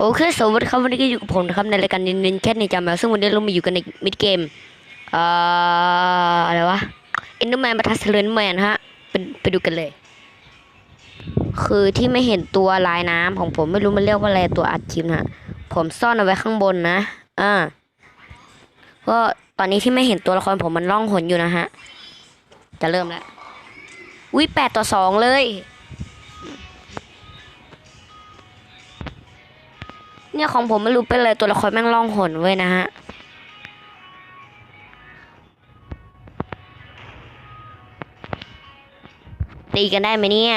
โอเคสวัสดีครับวันนี้ก็อยู่กับผมนะครับในรายการนินแคทในจาแมวซึ่งวันนี้เรามาอยู่กันในมิดเกมเอ่ออะไรวะอินเดอร์แมนประทัสเลนแมนฮะเป็นไปดูกันเลย คือที่ไม่เห็นตัวลายน้ำของผมไม่รู้มันเรียกว่าอะไรตัวอัดคลิปนะฮะผมซ่อนเอาไว้ข้างบนนะอ่าก็ตอนนี้ที่ไม่เห็นตัวละครผมมันล่องหนอยู่นะฮะจะเริ่มแล้ววิแปดต่อสองเลย เนี่ยของผมไม่รู้เป็นอะไรตัวละครแม่งล่องหนเว้ยนะฮะตีกันได้ไหมเนี่ย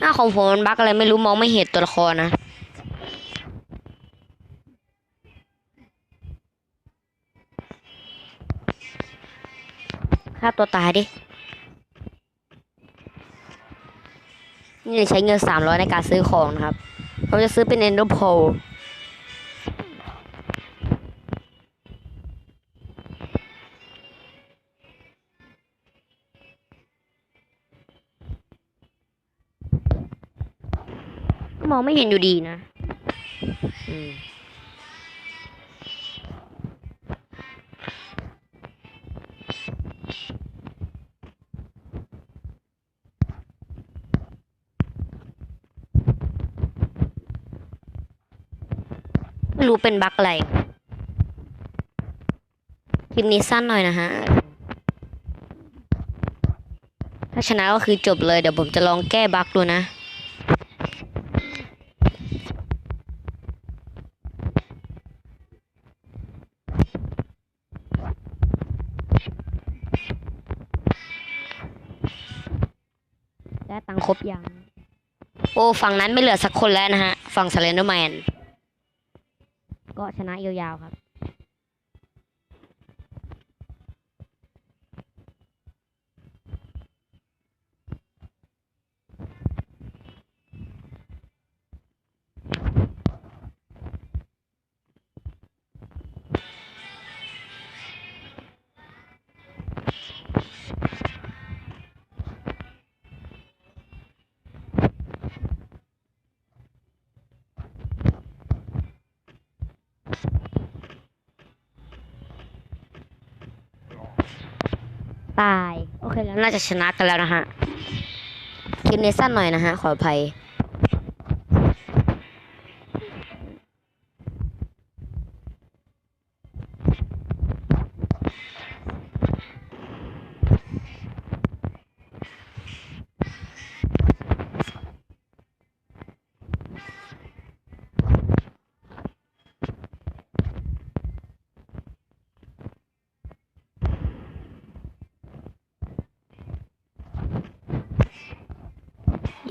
หน้าของผมมันบั๊กอะไรไม่รู้มองไม่เห็นตัวละครนะฆ่าตัวตายดิ นี่ใช้เงินสามร้อยในการซื้อของนะครับ ผมจะซื้อเป็นเอนโดโพล องไม่เห็นอยู่ดีนะอืมไม่รู้เป็นบั๊กอะไรคลิปนี้สั้นหน่อยนะฮะ ถ้าชนะก็คือจบเลย เดี๋ยวผมจะลองแก้บั๊กดูนะ ได้ตังค์ครบยังโอ้ฝั่งนั้นไม่เหลือสักคนแล้วนะฮะ ฝั่งสเลนเดอร์แมนก็ชนะยาวๆครับ ตาย โอเคแล้วน่าจะชนะกันแล้วนะฮะ คลิปนี้สั้นหน่อยนะฮะ ขออภัย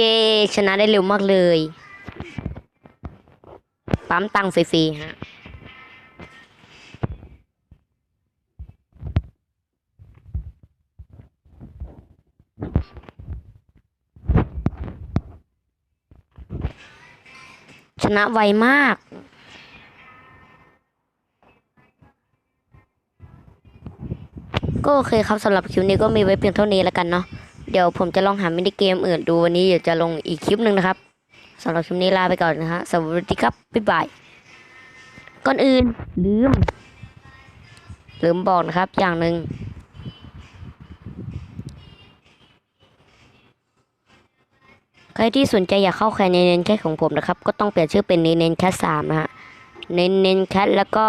เย้ชนะได้เร็วมากเลย ปั๊มตังค์ฟรีๆฮะชนะไวมาก ก็โอเคครับสำหรับคลิปนี้ก็มีไว้เพียงเท่านี้แล้วกันเนาะ เดี๋ยวผมจะลองหามินิเกมอื่นดูวันนี้เดี๋ยวจะลงอีกคลิปหนึ่งนะครับสำหรับคลิปนี้ลาไปก่อนนะฮะสวัสดีครับบ๊ายบายก่อนอื่นลืม ลืมบอกนะครับอย่างหนึ่งใครที่สนใจอยากเข้าแคร์ในเนนแคทของผมนะครับ ก็ต้องเปลี่ยนชื่อเป็นเนเนนแคทสามนะฮะเนนเนนแคทแล้วก็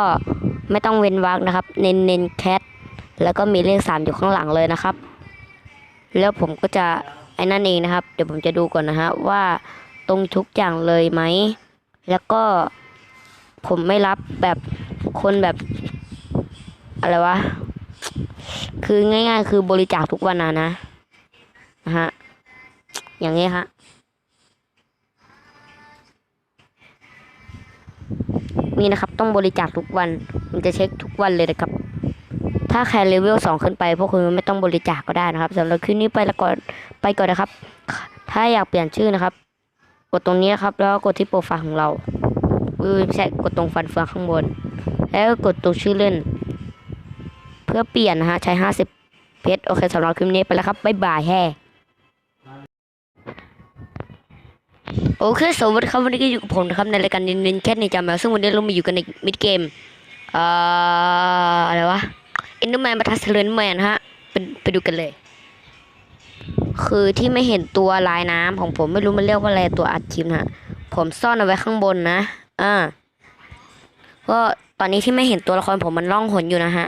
ไม่ต้องเว้นวรรคนะครับ เนนเนนแคทแล้วก็มีเลขสามอยู่ข้างหลังเลยนะครับ แล้วผมก็จะไอ้นั่นเองนะครับ เดี๋ยวผมจะดูก่อนนะฮะว่าตรงทุกอย่างเลยไหม แล้วก็ผมไม่รับแบบคนแบบ อะไรวะ คือง่าย ๆ คือบริจาคทุกวันนะนะนะฮะ อย่างนี้ฮะนี่นะครับต้องบริจาคทุกวัน ผมจะเช็คทุกวันเลยนะครับ ถ้าแค่เลเวลสองขึ้นไป พวกคุณไม่ต้องบริจาคก็ได้นะครับสำหรับคลิปนี้ไปละก่อนไปก่อนนะครับ ถ้าอยากเปลี่ยนชื่อนะครับ กดตรงนี้ครับ แล้วกดที่โปรไฟล์ของเราเออไม่ใช่กดตรงฟันเฟืองข้างบน แล้วกดตรงชื่อเล่น เพื่อเปลี่ยนนะฮะใช้ห้าสิบเพชรโอเคสำหรับคลิปนี้ไปแล้วครับบ๊ายบายแฮ่โอเคสวัสดีครับวันนี้ก็อยู่กับผมนะครับในรายการนินนินแค่ในจำแมวซึ่งวันนี้เรามาอยู่กันในมิดเกมเอ่ออะไรวะ เอ็นเดอร์แมนประทัสเลนแมนฮะไปไปดูกันเลย คือที่ไม่เห็นตัวลายน้ำของผมไม่รู้มันเรียกว่าอะไรตัวอัดคลิปฮะ ผมซ่อนเอาไว้ข้างบนนะอ่าก็ตอนนี้ที่ไม่เห็นตัวละครผมมันล่องหนอยู่นะฮะ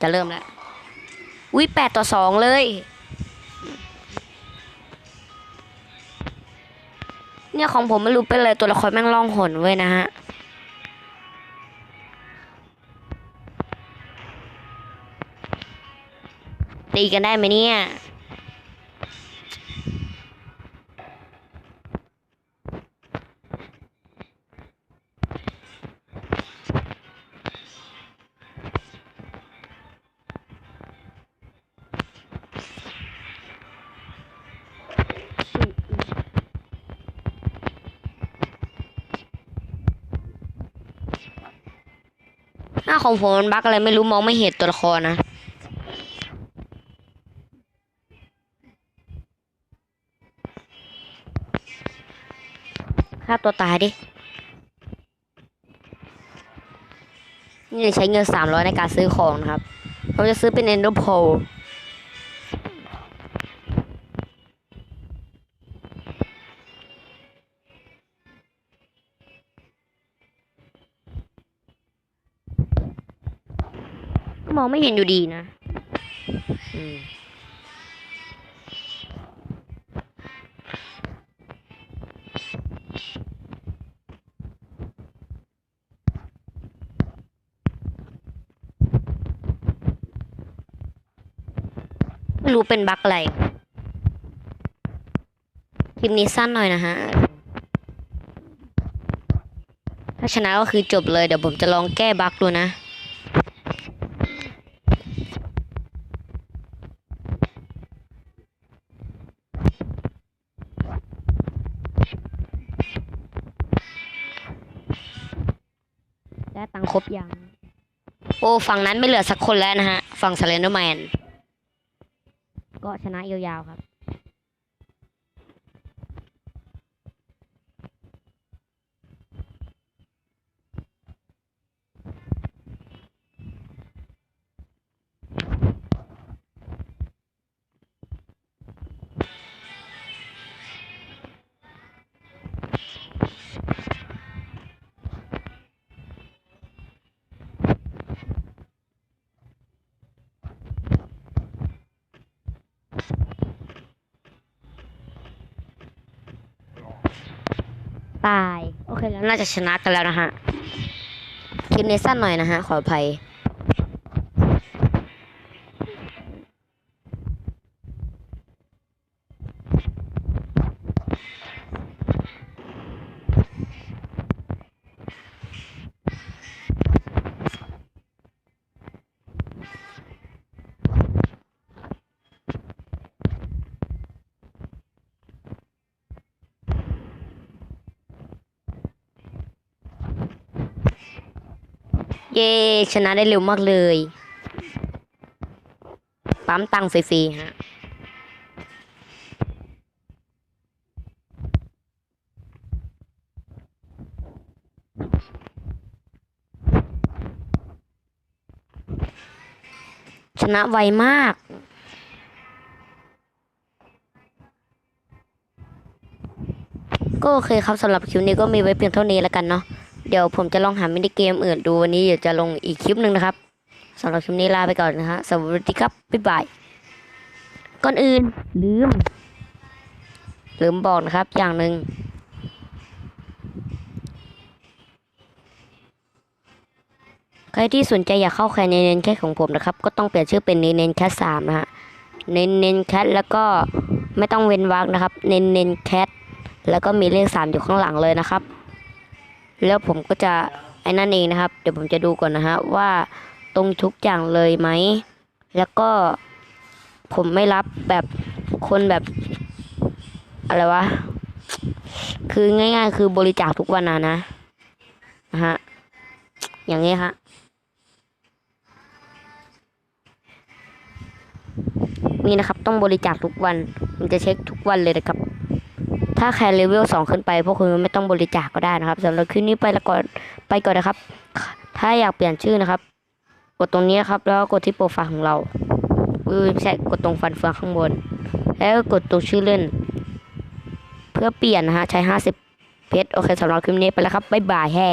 จะเริ่มแล้ววิแปดต่อสองเลย เนี่ยของผมไม่รู้เป็นอะไรตัวละครแม่งล่องหนเว้ยนะฮะ ตีกันได้ไหมเนี่ยหน้าของผมมันบั๊กอะไรไม่รู้มองไม่เห็นตัวละครนะ ฆ่าตัวตายดิ นี่ใช้เงินสามร้อยในการซื้อของนะครับ เราจะซื้อเป็นเอนโดโพลก็มองไม่เห็นอยู่ดีนะ อืม ไม่รู้เป็นบั๊กอะไรคลิปนี้สั้นหน่อยนะฮะ ถ้าชนะก็คือจบเลย เดี๋ยวผมจะลองแก้บั๊กดูนะ ได้ตังค์ครบยัง โอ้ฝั่งนั้นไม่เหลือสักคนแล้วนะฮะ ฝั่งสเลนเดอร์แมน ก็ชนะยาวๆครับ ตาย โอเคแล้วน่าจะชนะกันแล้วนะฮะคลิปนี้สั้นหน่อยนะฮะ ขออภัย เย้ชนะได้เร็วมากเลย ปั๊มตังค์ฟรีๆฮะชนะไวมาก ก็โอเคครับสำหรับคลิปนี้ก็มีไว้เพียงเท่านี้แล้วกันเนาะ เดี๋ยวผมจะลองหามินิเกมอื่นดูวันนี้เดี๋ยวจะลงอีกคลิปหนึ่งนะครับสำหรับคลิปนี้ลาไปก่อนนะฮะสวัสดีครับบ๊ายบายก่อนอื่นลืม ลืมบอกนะครับอย่างหนึ่งใครที่สนใจอยากเข้าแคนในเนนแคทของผมนะครับ ก็ต้องเปลี่ยนชื่อเป็นเนเนแคทสามนะฮะเนเนนแคทแล้วก็ไม่ต้องเว้นวรรคนะครับ เนเนนแคทแล้วก็มีเลขสามอยู่ข้างหลังเลยนะครับ แล้วผมก็จะไอ้นั่นเองนะครับ เดี๋ยวผมจะดูก่อนนะฮะว่าตรงทุกอย่างเลยไหม แล้วก็ผมไม่รับแบบคนแบบ อะไรวะ คือง่าย ๆ คือบริจาคทุกวันนะนะนะฮะ อย่างนี้ฮะนี่นะครับต้องบริจาคทุกวัน มันจะเช็คทุกวันเลยนะครับ ถ้าแค่เลเวลสองขึ้นไป พวกคุณไม่ต้องบริจาคก็ได้นะครับสำหรับคลิปนี้ไปละก่อนไปก่อนนะครับ ถ้าอยากเปลี่ยนชื่อนะครับ กดตรงนี้ครับ แล้วกดที่โปรไฟล์ของเราเออไม่ใช่กดตรงฟันเฟืองข้างบน แล้วกดตรงชื่อเล่น เพื่อเปลี่ยนนะฮะใช้ห้าสิบเพชรโอเคสำหรับคลิปนี้ไปแล้วครับบ๊ายบายแฮ่